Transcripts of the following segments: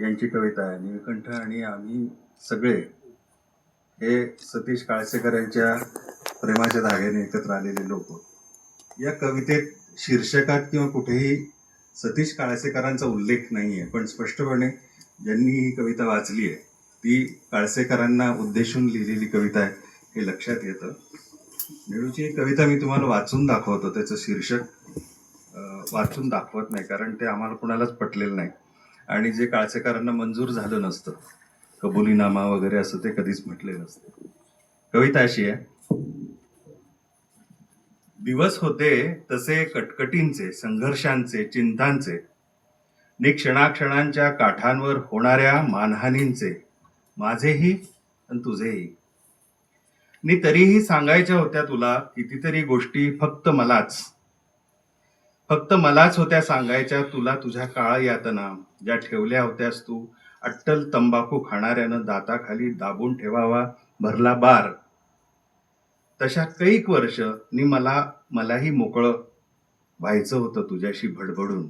यांची कविता आहे. निळकंठ आणि आम्ही सगळे हे सतीश काळसेकर यांच्या प्रेमाच्या धाग्याने एकत्र आलेले लोक. या कवितेत शीर्षकात किंवा कुठेही सतीश काळसेकरांचा उल्लेख नाही आहे पण स्पष्टपणे ज्यांनी ही कविता वाचली आहे ती काळसेकरांना उद्देशून लिहिलेली कविता आहे हे लक्षात येतं. नेहरूची ही कविता मी तुम्हाला वाचून दाखवतो. त्याचं शीर्षक वाचून दाखवत नाही कारण ते आम्हाला कुणालाच पटलेलं नाही. आणि जे काळसेकरांना मंजूर झालं नसतं कबुलीनामा वगैरे असं ते कधीच म्हटले नसते. कविता अशी आहे दिवस होते तसे कटकटींचे संघर्षांचे चिंतांचे नि क्षणाक्षणांच्या काठांवर होणाऱ्या मानहानींचे माझेही आणि तुझेही. नि तरीही सांगायच्या होत्या तुला कितीतरी गोष्टी फक्त मलाच. फक्त मलाच होत्या सांगायच्या तुला तुझ्या काळ यातना ज्या ठेवल्या होत्यास तू अट्टल तंबाखू खाणाऱ्यानं दाताखाली दाबून ठेवावा भरला बार. तशा कैक वर्ष नि मला मलाही मोकळं व्हायचं होतं तुझ्याशी भडभडून.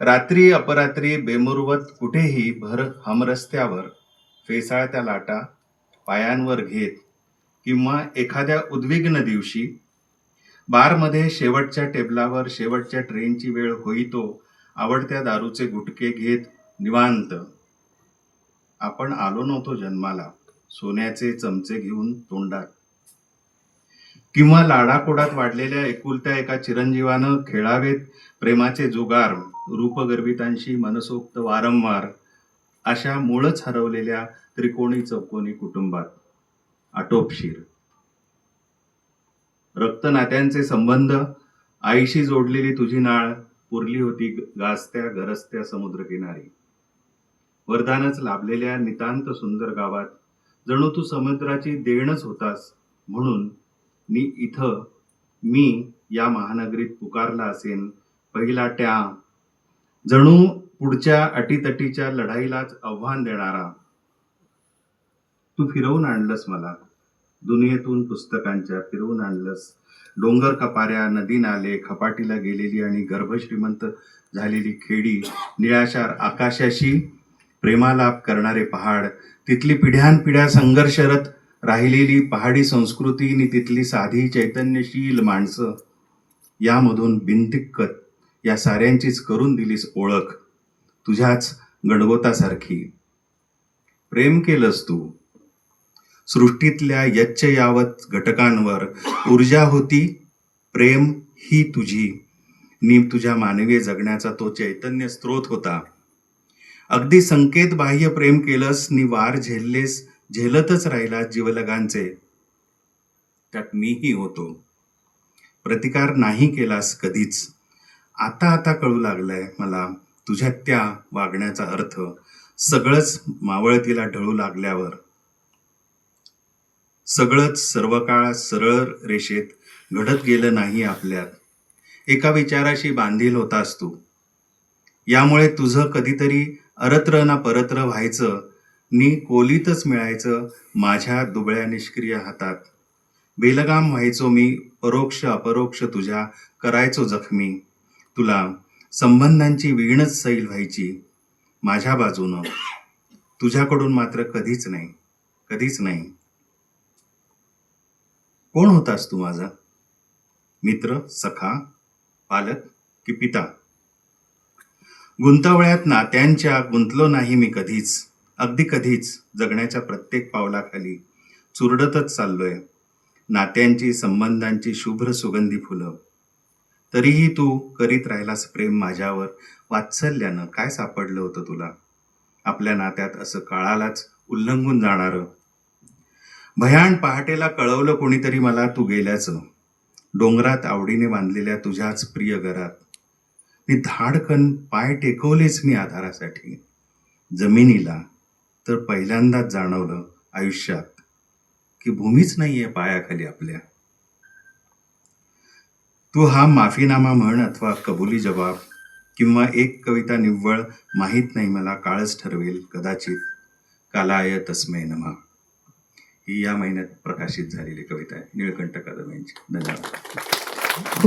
रात्री अपरात्री बेमुरवत कुठेही भर हमरस्त्यावर फेसाळत्या लाटा पायांवर घेत किंवा एखाद्या उद्विग्न दिवशी बारमध्ये शेवटच्या टेबलावर शेवटच्या ट्रेनची वेळ होईतो आवडत्या दारूचे गुटके घेत निवांत. आपण आलो नव्हतो जन्माला सोन्याचे चमचे घेऊन तोंडात. किंवा लाडाकोडात वाढलेल्या एकुलत्या एका चिरंजीवानं खेळावेत प्रेमाचे जुगार रूपगर्भितांशी मनसोक्त वारंवार अशा मूळच हरवलेल्या त्रिकोणी चौकोनी कुटुंबात. आटोपशीर. रक्तनात्यांचे संबंध आईशी जोडलेली तुझी नाळ पुरली होती गाजत्या गरजत्या समुद्रकिनारी वरदानच लाभलेल्या नितांत सुंदर गावात जणू तू समुद्राची देणच होतास म्हणून मी इथं मी या महानगरीत पुकारला असेन पहिला त्या जणू पुढच्या अटीतटीच्या लढाईलाच आव्हान देणारा. तू फिरवून आणलंस मला. दुनियेतून पुस्तकांच्या फिरवून आणलंस. डोंगर कपाऱ्या नदी नाले खपाटीला गेलेली आणि गर्भश्रीमंत झालेली खेडी निळाशार आकाशाशी प्रेमालाप करणारे पहाड तिथली पिढ्यानपिढ्या संघर्षरत राहिलेली पहाडी संस्कृती आणि तिथली साधी चैतन्यशील माणसं. यामधून बिनदिक्कत या साऱ्यांचीच करून दिलीस ओळख. तुझ्याच गणगोतासारखी प्रेम केलंस तू. सृष्टीतल्या यच्च यावत घटकांवर ऊर्जा होती प्रेम ही तुझी. नीम तुझ्या मानवी जगण्याचा तो चैतन्य स्रोत होता. अगदी संकेत बाह्य प्रेम केलंस नि वार झेललेस झेलतच राहिला जीवलगांचे. त्यात मीही होतो. प्रतिकार नाही केलास कधीच. आता आता कळू लागलाय मला तुझ्या त्या वागण्याचा अर्थ. सगळंच मावळतीला ढळू लागल्यावर. सगळंच सर्व काळ सरळ रेषेत घडत गेलं नाही आपल्यात. एका विचाराशी बांधील होतास तू. यामुळे तुझं कधीतरी अरत्र ना परत्र व्हायचं नी कोलीतच मिळायचं माझ्या दुबळ्या निष्क्रिय हातात. बेलगाम व्हायचो मी परोक्ष अपरोक्ष तुझ्या करायचो जखमी. तुला संबंधांची वीणच सैल व्हायची माझ्या बाजूनं. तुझ्याकडून मात्र कधीच नाही कधीच नाही. कोण होतास तू माझा? मित्र सखा पालक की पिता? गुंतवळ्यात नात्यांच्या गुंतलो नाही मी कधीच. अगदी कधीच जगण्याच्या प्रत्येक पावलाखाली चुरडतच चाललोय. नात्यांची संबंधांची शुभ्र सुगंधी फुलं. तरीही तू करीत राहिलास प्रेम माझ्यावर वात्सल्यानं काय सापडलं होतं तुला? आपल्या नात्यात असं काळालाच उल्लंघून जाणारं भयान पहाटेला कळवलं कोणीतरी मला तू गेल्याचं. डोंगरात आवडीने बांधलेल्या तुझ्याच प्रिय घरात. मी धाडकन पाय टेकवलेच मी आधारासाठी. जमिनीला तर पहिल्यांदाच जाणवलं आयुष्यात की भूमीच नाहीये पायाखाली आपल्या. तू हा माफीनामा म्हण अथवा कबुली जबाब किंवा एक कविता निव्वळ माहीत नाही मला काळच ठरवेल कदाचित. कालाय तस्मै नमा. ही या महिन्यात प्रकाशित झालेली कविता आहे. निळकंठ कदम यांची. धन्यवाद. खूप